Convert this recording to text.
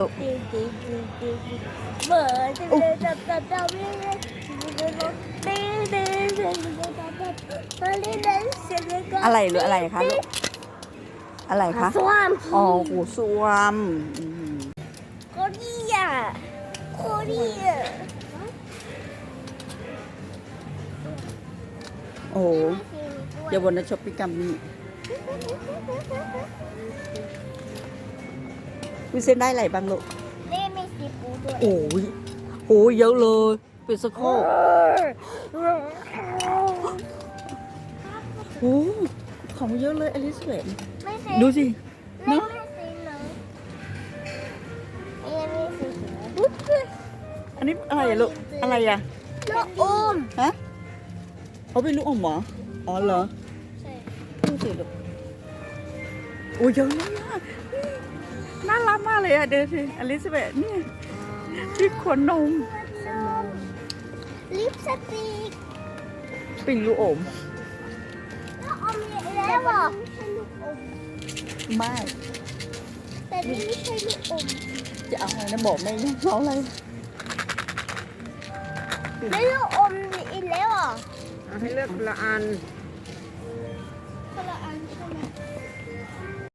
ตีตีตีตีตีเหมือนจะเลยจับจับจับไม่ได้ตีตีตีตีจับจับมาเล่นเล่นเสียงก็อะไรหรืออะไรคะลูก อะไรคะสวมอ๋อหูสวมอืมโคดีอะโคดีอะโอ้โหเยาวชนช้อปปิ้งกัมมี่ วิเซนได้อะไรบ้างลูกเล่มีสีปูด้วยโอ้ยโอ้ยเยอะเลย เป็นสะโครกโอ้ของเยอะเลยอลิสเวนไม่ใช่ดูสิไม่เนาะไม่สีเหลืองยังมีสีเหลืองปุ๊บเลยอันนี้อะไรอะลูก อะไรอะลูกอมฮะเขาเป็นลูกอมเหรอ อ๋อเหรอใช่ดูสิลูกโอ้ยเยอะมาก น่ารักมากเลยอะเดี๋ยวสิอลิซาเบธนี่ที่ขวดนมลิปสติกปิ่นลูกอมลูกอมเยอะแล้วเหรอไม่ใช่ลูกอมไม่แต่นี่ไม่ใช่ลูกอมจะเอาอะไรนะบอกแม่ยังเอาอะไรไม่ลูกอมอีกแล้วเหรอเอาให้เลือกคนละอัน